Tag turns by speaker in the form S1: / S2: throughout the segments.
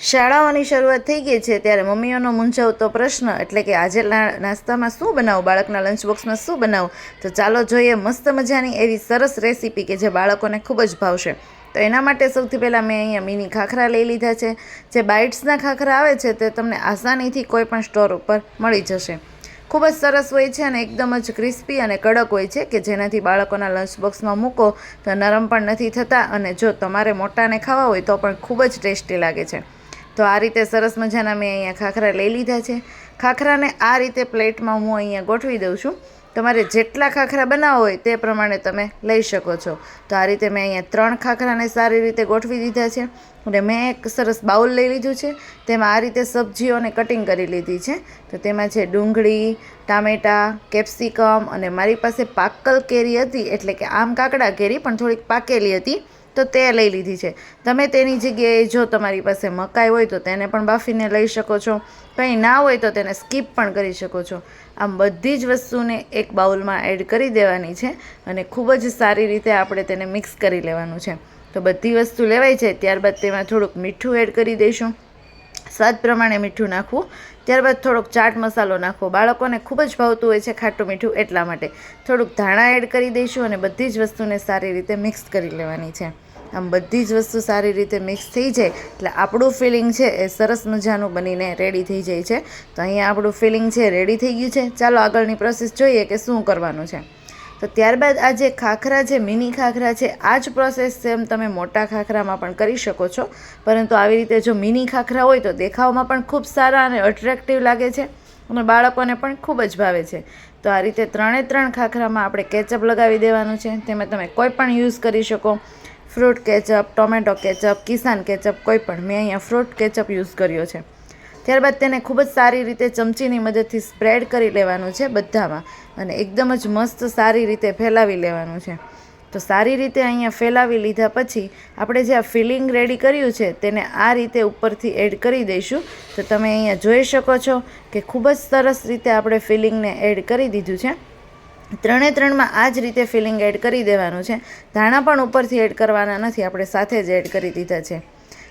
S1: શાળાઓની શરૂઆત થઈ ગઈ છે ત્યારે મમ્મીઓનો મૂંઝવતો પ્રશ્ન એટલે કે આજે નાસ્તામાં શું બનાવું? બાળકના લંચ બોક્સમાં શું બનાવું? તો ચાલો જોઈએ મસ્ત મજાની એવી સરસ રેસીપી કે જે બાળકોને ખૂબ જ ભાવશે. તો એના માટે સૌથી પહેલાં મેં અહીંયા મિની ખાખરા લઈ લીધા છે. જે બાઇટ્સના ખાખરા આવે છે તે તમને આસાનીથી કોઈ પણ સ્ટોર ઉપર મળી જશે. ખૂબ જ સરસ હોય છે અને એકદમ જ ક્રિસ્પી અને કડક હોય છે કે જેનાથી બાળકોના લંચ બોક્સમાં મૂકો તો નરમ પણ નથી થતા અને જો તમારે મોટાને ખાવા હોય તો પણ ખૂબ જ ટેસ્ટી લાગે છે. તો આ રીતે સરસ મજાના મેં અહીંયા ખાખરા લઈ લીધા છે. ખાખરાને આ રીતે પ્લેટમાં હું અહીંયા ગોઠવી દઉં છું. તમારે જેટલા ખાખરા બનાવવા હોય તે પ્રમાણે તમે લઈ શકો છો. તો આ રીતે મેં અહીંયા ત્રણ ખાખરાને સારી રીતે ગોઠવી દીધા છે. અને મેં એક સરસ બાઉલ લઈ લીધું છે. તેમાં આ રીતે સબ્જીઓને કટિંગ કરી લીધી છે. તો તેમાં છે ડુંગળી, ટામેટાં, કેપ્સિકમ અને મારી પાસે પાકલ કેરી હતી, એટલે કે આમ કાકડા કેરી, પણ થોડીક પાકેલી હતી. તો તે લઈ લીધી છે. તમે તેની જગ્યાએ જો તમારી પાસે મકાઈ હોય તો તેને પણ બાફીને લઈ શકો છો. કંઈ ના હોય તો તેને સ્કીપ પણ કરી શકો છો. આમ બધી જ વસ્તુને એક બાઉલમાં એડ કરી દેવાની છે અને ખૂબ જ સારી રીતે આપણે તેને મિક્સ કરી લેવાનું છે. તો બધી વસ્તુ લેવાય છે ત્યારબાદ તેમાં થોડુંક મીઠું એડ કરી દઈશું. સ્વાદ પ્રમાણે મીઠું નાખવું. ત્યારબાદ થોડોક ચાટ મસાલો નાખવો. બાળકોને ખૂબ જ ભાવતું હોય છે ખાટું મીઠું એટલા માટે. થોડુંક ધાણા એડ કરી દઈશું અને બધી જ વસ્તુને સારી રીતે મિક્સ કરી લેવાની છે. આમ બધી જ વસ્તુ સારી રીતે મિક્સ થઈ જાય. એટલે આપણું ફિલિંગ છે એ સરસ મજાનું બનીને રેડી થઈ જાય છે. તો અહીંયા આપણું ફિલિંગ છે રેડી થઈ ગયું છે. ચાલો આગળની પ્રોસેસ જોઈએ કે શું કરવાનું છે. તો ત્યારબાદ આ જે ખાખરા છે મિની ખાખરા છે, આ જ પ્રોસેસ સેમ તમે મોટા ખાખરામાં પણ કરી શકો છો. પરંતુ આવી રીતે જો મિની ખાખરા હોય તો દેખાવમાં પણ ખૂબ સારા અને અટ્રેક્ટિવ લાગે છે અને બાળકોને પણ ખૂબ જ ભાવે છે. તો આ રીતે ત્રણે ત્રણ ખાખરામાં આપણે કેચઅપ લગાવી દેવાનું છે. તેમાં તમે કોઈ પણ યુઝ કરી શકો. Fruit ketchup, tomato ketchup, Kissan ketchup, કોઈ પણ. મેં અહીંયા ફ્રૂટ કેચઅપ યુઝ કર્યો છે. ત્યારબાદ તેને ખૂબ જ સારી રીતે ચમચીની મદદથી સ્પ્રેડ કરી લેવાનું છે બધામાં અને એકદમ જ મસ્ત સારી રીતે ફેલાવી લેવાનું છે. તો સારી રીતે અહીંયા ફેલાવી લીધા પછી આપણે જે આ ફિલિંગ રેડી કર્યું છે તેને આ રીતે ઉપરથી એડ કરી દઈશું. તો તમે અહીંયા જોઈ શકો છો કે ખૂબ જ સરસ રીતે આપણે ફિલિંગને એડ કરી દીધું છે. ત્રણે ત્રણમાં આ જ રીતે ફિલિંગ એડ કરી દેવાનું છે. ધાણા પણ ઉપરથી એડ કરવાના નથી, આપણે સાથે જ એડ કરી દીધા છે.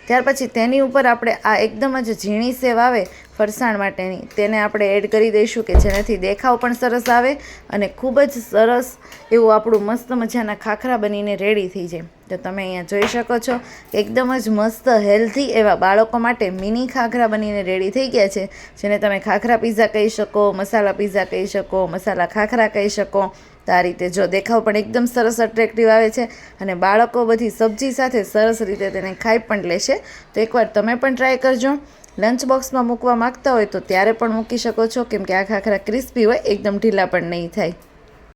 S1: ત્યાર પછી તેની ઉપર આપણે આ એકદમ જ ઝીણી સેવ આવે ફરસાણ માટેની. તેને આપણે એડ કરી દઈશું કે જેનાથી દેખાવ પણ સરસ આવે અને ખૂબ જ સરસ એવું આપણું મસ્ત મજાના ખાખરા બનીને રેડી થઈ જાય. તો તમે અહીંયા જોઈ શકો છો, એકદમ જ મસ્ત હેલ્ધી એવા બાળકો માટે મિની ખાખરા બનીને રેડી થઈ ગયા છે, જેને તમે ખાખરા પીઝા કહી શકો, મસાલા પીઝા કહી શકો, મસાલા ખાખરા કહી શકો. તો આ રીતે જો દેખાવ પણ એકદમ સરસ અટ્રેક્ટિવ આવે છે અને બાળકો બધી સબ્જી સાથે સરસ રીતે તેને ખાઈ પણ લેશે. તો એકવાર તમે પણ ટ્રાય કરજો. લંચ બોક્સમાં મૂકવા માગતા હોય તો ત્યારે પણ મૂકી શકો છો. કેમ કે આ ખાખરા ક્રિસ્પી હોય, એકદમ ઢીલા પણ નહીં થાય.